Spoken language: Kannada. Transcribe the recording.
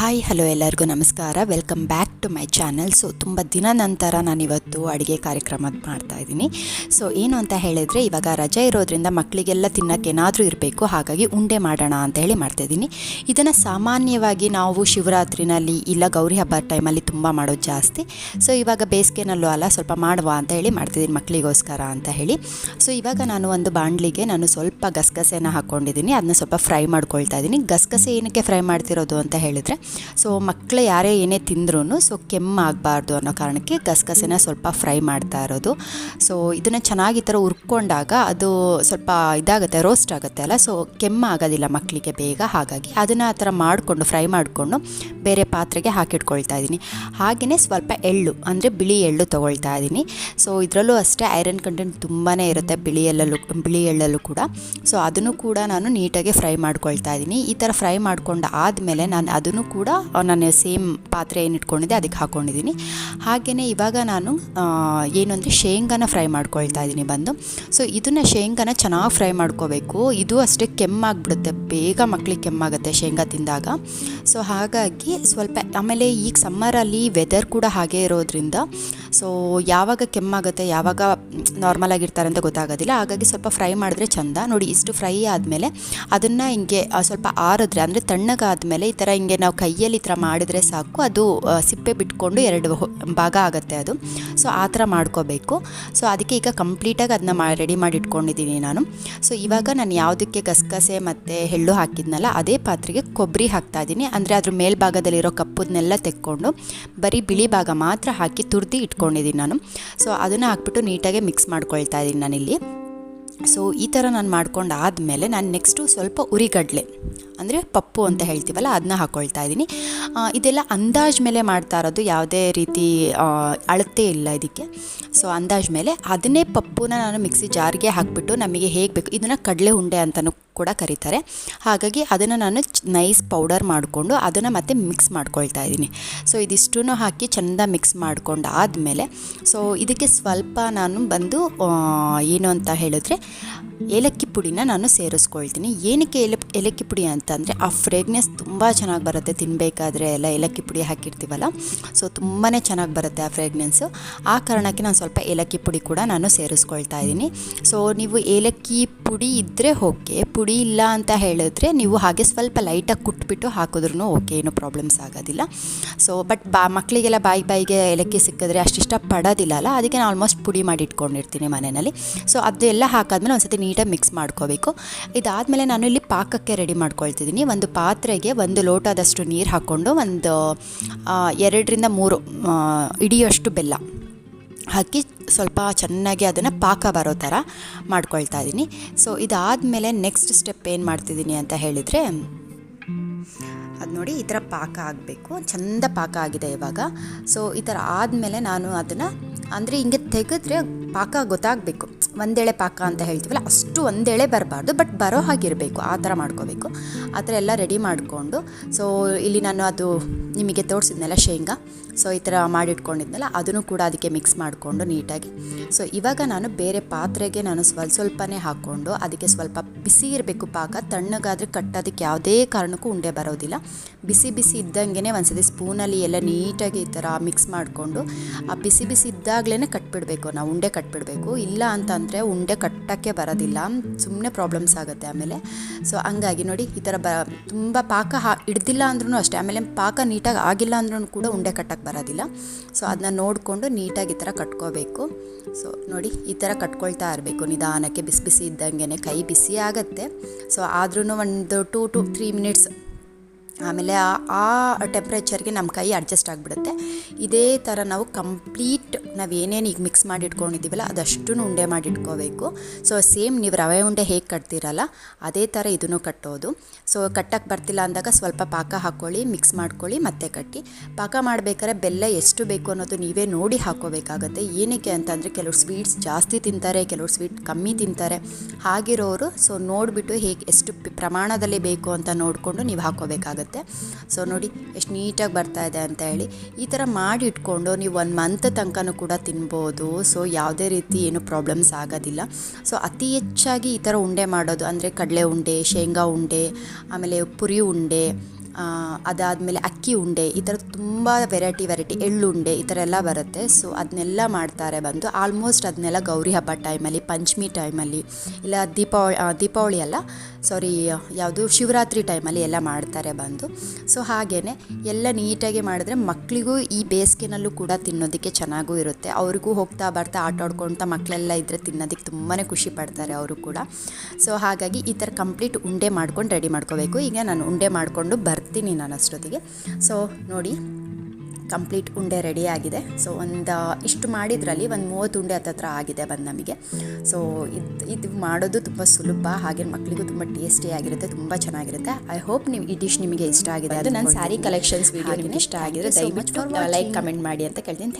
ಹಾಯ್, ಹಲೋ ಎಲ್ಲರಿಗೂ ನಮಸ್ಕಾರ. Welcome back to my channel so ತುಂಬ ದಿನ ನಂತರ ನಾನಿವತ್ತು ಅಡುಗೆ ಕಾರ್ಯಕ್ರಮ ಮಾಡ್ತಾ ಇದ್ದೀನಿ. ಸೊ ಏನು ಅಂತ ಹೇಳಿದರೆ, ಇವಾಗ ರಜೆ ಇರೋದ್ರಿಂದ ಮಕ್ಕಳಿಗೆಲ್ಲ ತಿನ್ನೋಕ್ಕೆ ಏನಾದರೂ ಇರಬೇಕು. ಹಾಗಾಗಿ ಉಂಡೆ ಮಾಡೋಣ ಅಂತ ಹೇಳಿ ಮಾಡ್ತಾಯಿದ್ದೀನಿ ಇದನ್ನು ಸಾಮಾನ್ಯವಾಗಿ ನಾವು ಶಿವರಾತ್ರಿನಲ್ಲಿ ಇಲ್ಲ ಗೌರಿ ಹಬ್ಬದ ಟೈಮಲ್ಲಿ ತುಂಬ ಮಾಡೋದು ಜಾಸ್ತಿ. ಸೊ ಇವಾಗ ಬೇಸಿಗೆನಲ್ಲೂ ಅಲ್ಲ, ಸ್ವಲ್ಪ ಮಾಡುವ ಅಂತ ಹೇಳಿ ಮಾಡ್ತಿದ್ದೀನಿ ಮಕ್ಕಳಿಗೋಸ್ಕರ ಅಂತ ಹೇಳಿ. ಸೊ ಇವಾಗ ನಾನು ಒಂದು ಬಾಣಲಿಗೆ ನಾನು ಸ್ವಲ್ಪ ಗಸಗಸೆನ ಹಾಕ್ಕೊಂಡಿದ್ದೀನಿ ಅದನ್ನ ಸ್ವಲ್ಪ ಫ್ರೈ ಮಾಡ್ಕೊಳ್ತಾ ಇದ್ದೀನಿ. ಗಸಗಸೆ ಏನಕ್ಕೆ ಫ್ರೈ ಮಾಡ್ತಿರೋದು ಅಂತ ಹೇಳಿದರೆ ಸೊ ಮಕ್ಕಳು ಯಾರೇ ಏನೇ ತಿಂದ್ರೂ ಸೊ ಕೆಮ್ಮಾಗಬಾರ್ದು ಅನ್ನೋ ಕಾರಣಕ್ಕೆ ಗಸಗಸೆನ ಸ್ವಲ್ಪ ಫ್ರೈ ಮಾಡ್ತಾ ಇರೋದು. ಸೊ ಇದನ್ನು ಚೆನ್ನಾಗಿ ಈ ಥರ ಉರ್ಕೊಂಡಾಗ ಅದು ಸ್ವಲ್ಪ ಇದಾಗುತ್ತೆ, ರೋಸ್ಟ್ ಆಗುತ್ತೆ ಅಲ್ಲ? ಸೊ ಕೆಮ್ಮಾಗೋದಿಲ್ಲ ಮಕ್ಕಳಿಗೆ ಬೇಗ, ಹಾಗಾಗಿ ಅದನ್ನು ಆ ಥರ ಮಾಡಿಕೊಂಡು, ಫ್ರೈ ಮಾಡಿಕೊಂಡು ಬೇರೆ ಪಾತ್ರೆಗೆ ಹಾಕಿಟ್ಕೊಳ್ತಾ ಇದ್ದೀನಿ. ಹಾಗೆಯೇ ಸ್ವಲ್ಪ ಎಳ್ಳು, ಅಂದರೆ ಬಿಳಿ ಎಳ್ಳು ತೊಗೊಳ್ತಾ ಇದ್ದೀನಿ. ಸೊ ಇದರಲ್ಲೂ ಅಷ್ಟೇ, ಐರನ್ ಕಂಟೆಂಟ್ ತುಂಬಾ ಇರುತ್ತೆ ಬಿಳಿ ಎಳ್ಳಲ್ಲೂ ಬಿಳಿ ಎಳ್ಳಲ್ಲೂ ಕೂಡ. ಸೊ ಅದನ್ನು ಕೂಡ ನಾನು ನೀಟಾಗಿ ಫ್ರೈ ಮಾಡ್ಕೊಳ್ತಾ ಇದ್ದೀನಿ. ಈ ಥರ ಫ್ರೈ ಮಾಡ್ಕೊಂಡು ಆದಮೇಲೆ ನಾನು ಅದನ್ನು ಕೂಡ ನಾನು ಸೇಮ್ ಪಾತ್ರೆ ಏನು ಇಟ್ಕೊಂಡಿದ್ದೆ, ಅದಕ್ಕೆ ಹಾಕ್ಕೊಂಡಿದ್ದೀನಿ ಹಾಗೆಯೇ ಇವಾಗ ನಾನು ಏನು ಅಂದರೆ ಶೇಂಗಾನ ಫ್ರೈ ಮಾಡ್ಕೊಳ್ತಾ ಇದ್ದೀನಿ ಬಂದು. ಸೊ ಇದನ್ನು ಶೇಂಗಾನ ಚೆನ್ನಾಗಿ ಫ್ರೈ ಮಾಡ್ಕೋಬೇಕು. ಇದು ಅಷ್ಟೇ ಕೆಮ್ಮಾಗ್ಬಿಡುತ್ತೆ, ಬೇಗ ಮಕ್ಕಳಿಗೆ ಕೆಮ್ಮಾಗುತ್ತೆ ಶೇಂಗಾ ತಿಂದಾಗ. ಸೊ ಹಾಗಾಗಿ ಸ್ವಲ್ಪ, ಆಮೇಲೆ ಈಗ ಸಮ್ಮರಲ್ಲಿ ವೆದರ್ ಕೂಡ ಹಾಗೆ ಇರೋದ್ರಿಂದ ಸೊ ಯಾವಾಗ ಕೆಮ್ಮಾಗುತ್ತೆ, ಯಾವಾಗ ನಾರ್ಮಲ್ ಆಗಿರ್ತಾರೆ ಅಂತ ಗೊತ್ತಾಗೋದಿಲ್ಲ. ಹಾಗಾಗಿ ಸ್ವಲ್ಪ ಫ್ರೈ ಮಾಡಿದ್ರೆ ಚಂದ. ನೋಡಿ, ಇಷ್ಟು ಫ್ರೈ ಆದಮೇಲೆ ಅದನ್ನು ಹಿಂಗೆ ಸ್ವಲ್ಪ ಆರಿದ್ರೆ, ಅಂದರೆ ತಣ್ಣಗಾದ್ಮೇಲೆ ಈ ಥರ ಹಿಂಗೆ ನಾವು ಕೈಯಲ್ಲಿ ಈ ಥರ ಮಾಡಿದರೆ ಸಾಕು. ಅದು ಸಿಪ್ಪೆ ಬಿಟ್ಕೊಂಡು ಎರಡು ಭಾಗ ಆಗುತ್ತೆ ಅದು. ಸೊ, ಆ ಥರ ಮಾಡ್ಕೋಬೇಕು. ಸೊ, ಅದಕ್ಕೆ ಈಗ ಕಂಪ್ಲೀಟಾಗಿ ಅದನ್ನ ಮಾ, ರೆಡಿ ಮಾಡಿ ಇಟ್ಕೊಂಡಿದ್ದೀನಿ ನಾನು. ಸೊ, ಇವಾಗ ನಾನು ಯಾವುದಕ್ಕೆ ಗಸಗಸೆ ಮತ್ತು ಎಳ್ಳು ಹಾಕಿದ್ನಲ್ಲ, ಅದೇ ಪಾತ್ರೆಗೆ ಕೊಬ್ಬರಿ ಹಾಕ್ತಾ ಇದ್ದೀನಿ. ಅಂದರೆ ಅದ್ರ ಮೇಲ್ಭಾಗದಲ್ಲಿರೋ ಕಪ್ಪದನ್ನೆಲ್ಲ ತೆಕ್ಕೊಂಡು ಬರೀ ಬಿಳಿ ಭಾಗ ಮಾತ್ರ ಹಾಕಿ ತುರ್ದಿ ಇಟ್ಕೊಂಡಿದ್ದೀನಿ ನಾನು. ಸೊ, ಅದನ್ನು ಹಾಕ್ಬಿಟ್ಟು ನೀಟಾಗಿ ಮಿಕ್ಸ್ ಮಾಡ್ಕೊಳ್ತಾ ಇದ್ದೀನಿ ನಾನಿಲ್ಲಿ. ಸೊ, ಈ ಥರ ನಾನು ಮಾಡ್ಕೊಂಡು ಆದಮೇಲೆ ನಾನು ನೆಕ್ಸ್ಟು ಸ್ವಲ್ಪ ಉರಿಗಡಲೆ. ಅಂದರೆ ಪಪ್ಪು ಅಂತ ಹೇಳ್ತೀವಲ್ಲ ಅದನ್ನ ಹಾಕ್ಕೊಳ್ತಾ ಇದ್ದೀನಿ. ಇದೆಲ್ಲ ಅಂದಾಜ್ ಮೇಲೆ ಮಾಡ್ತಾ ಇರೋದು ಯಾವುದೇ ರೀತಿ ಅಳತೆ ಇಲ್ಲ ಇದಕ್ಕೆ. ಸೊ ಅಂದಾಜ್ ಮೇಲೆ ಅದನ್ನೇ ಪಪ್ಪುನ ನಾನು ಮಿಕ್ಸಿ ಜಾರ್ಗೆ ಹಾಕಿಬಿಟ್ಟು ನಮಗೆ ಹೇಗೆ ಬೇಕು, ಇದನ್ನು ಕಡಲೆ ಉಂಡೆ ಅಂತಲೂ ಕೂಡ ಕರೀತಾರೆ. ಹಾಗಾಗಿ ಅದನ್ನು ನಾನು ನೈಸ್ ಪೌಡರ್ ಮಾಡಿಕೊಂಡು ಅದನ್ನು ಮತ್ತೆ ಮಿಕ್ಸ್ ಮಾಡ್ಕೊಳ್ತಾ ಇದ್ದೀನಿ. ಸೊ ಇದಿಷ್ಟು ಹಾಕಿ ಚೆಂದ ಮಿಕ್ಸ್ ಮಾಡಿಕೊಂಡು ಆದಮೇಲೆ ಸೊ ಇದಕ್ಕೆ ಸ್ವಲ್ಪ ನಾನು ಬಂದು ಏನು ಅಂತ ಹೇಳಿದ್ರೆ ಏಲಕ್ಕಿ ಪುಡಿನ ನಾನು ಸೇರಿಸ್ಕೊಳ್ತೀನಿ. ಏನಕ್ಕೆ ಏಲ ಏಲಕ್ಕಿ ಪುಡಿ ಅಂತಂದರೆ ಆ ಫ್ರೇಗ್ನೆಸ್ ತುಂಬ ಚೆನ್ನಾಗಿ ಬರುತ್ತೆ ತಿನ್ನಬೇಕಾದ್ರೆ ಎಲ್ಲ ಏಲಕ್ಕಿ ಪುಡಿ ಹಾಕಿರ್ತೀವಲ್ಲ, ಸೊ ತುಂಬಾ ಚೆನ್ನಾಗಿ ಬರುತ್ತೆ ಆ ಫ್ರೇಗ್ನೆನ್ಸು. ಆ ಕಾರಣಕ್ಕೆ ನಾನು ಸ್ವಲ್ಪ ಏಲಕ್ಕಿ ಪುಡಿ ಕೂಡ ನಾನು ಸೇರಿಸ್ಕೊಳ್ತಾ ಇದ್ದೀನಿ. ಸೊ ನೀವು ಏಲಕ್ಕಿ ಪುಡಿ ಇದ್ದರೆ ಓಕೆ, ಪುಡಿ ಇಲ್ಲ ಅಂತ ಹೇಳಿದ್ರೆ ನೀವು ಹಾಗೆ ಸ್ವಲ್ಪ ಲೈಟಾಗಿ ಕುಟ್ಬಿಟ್ಟು ಹಾಕಿದ್ರೂ ಓಕೆ, ಏನು ಪ್ರಾಬ್ಲಮ್ಸ್ ಆಗೋದಿಲ್ಲ. ಸೊ ಬಟ್ ಬಾ ಮಕ್ಕಳಿಗೆಲ್ಲ ಬಾಯಿ ಬಾಯಿಗೆ ಏಲಕ್ಕಿ ಸಿಕ್ಕಿದ್ರೆ ಅಷ್ಟು ಪಡೋದಿಲ್ಲ ಅಲ್ಲ, ಅದಕ್ಕೆ ನಾನು ಆಲ್ಮೋಸ್ಟ್ ಪುಡಿ ಮಾಡಿ ಇಟ್ಕೊಂಡಿರ್ತೀನಿ ಮನೆಯಲ್ಲಿ. ಸೊ ಅದೆಲ್ಲ ಹಾಕಾದ್ಮೇಲೆ ಒಂದ್ಸತಿ ನೀಟಾಗಿ ಮಿಕ್ಸ್ ಮಾಡ್ಕೋಬೇಕು. ಇದಾದಮೇಲೆ ನಾನು ಇಲ್ಲಿ ಪಾಕಕ್ಕೆ ರೆಡಿ ಮಾಡ್ಕೊಳ್ತಿದ್ದೀನಿ ಒಂದು ಪಾತ್ರೆಗೆ ಒಂದು ಲೋಟದಷ್ಟು ನೀರು ಹಾಕ್ಕೊಂಡು ಒಂದು ಎರಡರಿಂದ ಮೂರು ಇಡಿಯಷ್ಟು ಬೆಲ್ಲ ಹಾಕಿ ಸ್ವಲ್ಪ ಚೆನ್ನಾಗಿ ಅದನ್ನು ಪಾಕ ಬರೋ ಥರ ಮಾಡ್ಕೊಳ್ತಾ ಇದ್ದೀನಿ ಸೊ ಇದಾದಮೇಲೆ ನೆಕ್ಸ್ಟ್ ಸ್ಟೆಪ್ ಏನು ಮಾಡ್ತಿದ್ದೀನಿ ಅಂತ ಹೇಳಿದರೆ, ಅದು ನೋಡಿ ಈ ಥರ ಪಾಕ ಆಗಬೇಕು. ಚಂದ ಪಾಕ ಆಗಿದೆ ಇವಾಗ. ಸೊ ಈ ಥರ ಆದಮೇಲೆ ನಾನು ಅದನ್ನು, ಅಂದರೆ ಹಿಂಗೆ ತೆಗೆದ್ರೆ ಪಾಕ ಗೊತ್ತಾಗಬೇಕು. ಒಂದೇಳೆ ಪಾಕ ಅಂತ ಹೇಳ್ತೀವಲ್ಲ, ಅಷ್ಟು ಒಂದೆಳೆ ಬರಬಾರ್ದು ಬಟ್ ಬರೋ ಹಾಗಿರಬೇಕು, ಆ ಥರ ಮಾಡ್ಕೋಬೇಕು. ಆ ಥರ ಎಲ್ಲ ರೆಡಿ ಮಾಡಿಕೊಂಡು ಸೊ ಇಲ್ಲಿ ನಾನು ಅದು ನಿಮಗೆ ತೋರಿಸಿದ್ನಲ್ಲ ಶೇಂಗಾ ಸೊ ಈ ಥರ ಮಾಡಿಟ್ಕೊಂಡಿದ್ನಲ್ಲ, ಅದನ್ನು ಕೂಡ ಅದಕ್ಕೆ ಮಿಕ್ಸ್ ಮಾಡಿಕೊಂಡು ನೀಟಾಗಿ. ಸೊ ಇವಾಗ ನಾನು ಬೇರೆ ಪಾತ್ರೆಗೆ ನಾನು ಸ್ವಲ್ಪ ಸ್ವಲ್ಪನೇ ಹಾಕ್ಕೊಂಡು, ಅದಕ್ಕೆ ಸ್ವಲ್ಪ ಬಿಸಿ ಇರಬೇಕು. ಪಾಕ ತಣ್ಣಗಾದರೆ ಕಟ್ಟೋದಕ್ಕೆ ಯಾವುದೇ ಕಾರಣಕ್ಕೂ ಉಂಡೆ ಬರೋದಿಲ್ಲ. ಬಿಸಿ ಬಿಸಿ ಇದ್ದಂಗೆ ಒಂದ್ಸತಿ ಸ್ಪೂನಲ್ಲಿ ಎಲ್ಲ ನೀಟಾಗಿ ಈ ಥರ ಮಿಕ್ಸ್ ಮಾಡಿಕೊಂಡು, ಆ ಬಿಸಿ ಬಿಸಿ ಇದ್ದಾಗಲೇ ಕಟ್ಬಿಡಬೇಕು. ನಾವು ಉಂಡೆ ಕಟ್ಬಿಡಬೇಕು. ಇಲ್ಲ ಅಂತಂದರೆ ಉಂಡೆ ಕಟ್ಟೋಕ್ಕೆ ಬರೋದಿಲ್ಲ. ಸುಮ್ಮನೆ ಪ್ರಾಬ್ಲಮ್ಸ್ ಆಗುತ್ತೆ ಆಮೇಲೆ. ಸೊ, ಹಂಗಾಗಿ ನೋಡಿ ಈ ಥರ ಬ, ತುಂಬ ಪಾಕ ಹಾ, ಹಿಡ್ದಿಲ್ಲ ಅಂದ್ರೂ ಅಷ್ಟೇ. ಆಮೇಲೆ ಪಾಕ ನೀಟಾಗಿ ಆಗಿಲ್ಲ ಅಂದ್ರೂ ಕೂಡ ಉಂಡೆ ಕಟ್ಟಕ್ಕೆ ಬರೋದಿಲ್ಲ. ಸೊ, ಅದನ್ನ ನೋಡಿಕೊಂಡು ನೀಟಾಗಿ ಈ ಥರ ಕಟ್ಕೋಬೇಕು. ಸೊ, ನೋಡಿ ಈ ಥರ ಕಟ್ಕೊಳ್ತಾ ಇರಬೇಕು. ನಿಧಾನಕ್ಕೆ ಬಿಸಿ ಬಿಸಿ ಇದ್ದಂಗೆ ಕೈ ಬಿಸಿ ಆಗುತ್ತೆ. ಸೊ ಆದ್ರೂ ಒಂದು ಟೂ ಟು ತ್ರೀ ಮಿನಿಟ್ಸ್ ಆಮೇಲೆ ಆ- ಟೆಂಪ್ರೇಚರ್ಗೆ ನಮ್ಮ ಕೈ ಅಡ್ಜಸ್ಟ್ ಆಗಿಬಿಡುತ್ತೆ. ಇದೇ ಥರ ನಾವು ಕಂಪ್ಲೀಟ್ ನಾವು ಏನೇನು ಈಗ ಮಿಕ್ಸ್ ಮಾಡಿ ಇಟ್ಕೊಂಡಿದ್ದೀವಲ್ಲ ಅದಷ್ಟು ಉಂಡೆ ಮಾಡಿ ಇಟ್ಕೋಬೇಕು ಸೊ ಸೇಮ್ ನೀವು ರವೆ ಉಂಡೆ ಹೇಗೆ ಕಟ್ತೀರಲ್ಲ, ಅದೇ ಥರ ಇದನ್ನು ಕಟ್ಟೋದು. ಸೊ ಕಟ್ಟಕ್ಕೆ ಬರ್ತಿಲ್ಲ ಅಂದಾಗ ಸ್ವಲ್ಪ ಪಾಕ ಹಾಕ್ಕೊಳ್ಳಿ ಮಿಕ್ಸ್ ಮಾಡ್ಕೊಳ್ಳಿ, ಮತ್ತೆ ಕಟ್ಟಿ. ಪಾಕ ಮಾಡಬೇಕಾದ್ರೆ ಬೆಲ್ಲ ಎಷ್ಟು ಬೇಕು ಅನ್ನೋದು ನೀವೇ ನೋಡಿ ಹಾಕೋಬೇಕಾಗತ್ತೆ. ಏನಕ್ಕೆ ಅಂತಂದರೆ ಕೆಲವರು ಸ್ವೀಟ್ಸ್ ಜಾಸ್ತಿ ತಿಂತಾರೆ, ಕೆಲವರು ಸ್ವೀಟ್ ಕಮ್ಮಿ ತಿಂತಾರೆ. ಹಾಗಿರೋರು ಸೊ ನೋಡಿಬಿಟ್ಟು ಹೇಗೆ ಎಷ್ಟು ಪ್ರಮಾಣದಲ್ಲಿ ಬೇಕು ಅಂತ ನೋಡಿಕೊಂಡು ನೀವು ಹಾಕ್ಕೋಬೇಕಾಗತ್ತೆ ಸೊ ನೋಡಿ, ಎಷ್ಟು ನೀಟಾಗಿ ಬರ್ತಾ ಇದೆ ಅಂತ ಹೇಳಿ. ಈ ಥರ ಮಾಡಿ ಇಟ್ಕೊಂಡು ನೀವು ಒಂದು ಮಂತ್ ತನಕನೂ ಕೂಡ ತಿನ್ಬೋದು. ಸೊ ಯಾವುದೇ ರೀತಿ ಏನು ಪ್ರಾಬ್ಲಮ್ಸ್ ಆಗೋದಿಲ್ಲ. ಸೊ ಅತಿ ಹೆಚ್ಚಾಗಿ ಈ ಥರ ಉಂಡೆ ಮಾಡೋದು, ಅಂದರೆ ಕಡಲೆ ಉಂಡೆ, ಶೇಂಗಾ ಉಂಡೆ, ಆಮೇಲೆ ಪುರಿ ಉಂಡೆ ಅದಾದಮೇಲೆ ಅಕ್ಕಿ ಉಂಡೆ, ಈ ಥರ ತುಂಬ ವೆರೈಟಿ ವೆರೈಟಿ ಎಳ್ಳುಂಡೆ ಈ ಥರ ಎಲ್ಲ ಬರುತ್ತೆ. ಸೊ ಅದನ್ನೆಲ್ಲ ಮಾಡ್ತಾರೆ ಬಂದು ಆಲ್ಮೋಸ್ಟ್ ಅದನ್ನೆಲ್ಲ ಗೌರಿ ಹಬ್ಬ ಟೈಮಲ್ಲಿ ಪಂಚಮಿ ಟೈಮಲ್ಲಿ ಇಲ್ಲ ದೀಪಾವಳಿ ದೀಪಾವಳಿ ಅಲ್ಲ ಸಾರಿ ಯಾವುದು ಶಿವರಾತ್ರಿ ಟೈಮಲ್ಲಿ ಎಲ್ಲ ಮಾಡ್ತಾರೆ ಬಂದು. ಸೊ ಹಾಗೆಯೇ ಎಲ್ಲ ನೀಟಾಗಿ ಮಾಡಿದ್ರೆ ಮಕ್ಕಳಿಗೂ ಈ ಬೇಸಿಗೆನಲ್ಲೂ ಕೂಡ ತಿನ್ನೋದಕ್ಕೆ ಚೆನ್ನಾಗೂ ಇರುತ್ತೆ. ಅವ್ರಿಗೂ ಹೋಗ್ತಾ ಬರ್ತಾ ಆಟ ಮಕ್ಕಳೆಲ್ಲ ಇದ್ದರೆ ತಿನ್ನೋದಕ್ಕೆ ತುಂಬಾ ಖುಷಿ ಪಡ್ತಾರೆ ಅವರು ಕೂಡ. ಸೊ ಹಾಗಾಗಿ ಈ ಥರ ಕಂಪ್ಲೀಟ್ ಉಂಡೆ ಮಾಡ್ಕೊಂಡು ರೆಡಿ ಮಾಡ್ಕೋಬೇಕು. ಈಗ ನಾನು ಉಂಡೆ ಮಾಡಿಕೊಂಡು ಬರ್ತೀನಿ ನಾನು ಅಷ್ಟೊತ್ತಿಗೆ. ಸೊ ನೋಡಿ. ಕಂಪ್ಲೀಟ್ ಉಂಡೆ ರೆಡಿ ಆಗಿದೆ. ಸೊ ಒಂದು ಇಷ್ಟು ಮಾಡಿದ್ರಲ್ಲಿ ಒಂದು ಮೂವತ್ತು ಉಂಡೆ ಹತ್ತತ್ರ ಆಗಿದೆ ಬಂದು ನಮಗೆ. ಸೊ ಇದು ಇದು ಮಾಡೋದು ತುಂಬ ಸುಲಭ ಹಾಗೆ ಮಕ್ಕಳಿಗೂ ತುಂಬ ಟೇಸ್ಟಿಯಾಗಿರುತ್ತೆ ತುಂಬ ಚೆನ್ನಾಗಿರುತ್ತೆ. ಐ ಹೋಪ್ ನೀವು ಈ ಡಿಶ್ ನಿಮಗೆ ಇಷ್ಟ ಆಗಿದೆ ಅದು ನನ್ನ ಸ್ಯಾರಿ ಕಲೆಕ್ಷನ್ಸ್ ವೀಡಿಯೋ ನಿಮಗೆ ಇಷ್ಟ ಆಗಿದ್ರೆ ದಯವಿಟ್ಟು ಲೈಕ್ ಕಮೆಂಟ್ ಮಾಡಿ ಅಂತ ಕೇಳ್ತೀನಿ. ಥ್ಯಾಂಕ್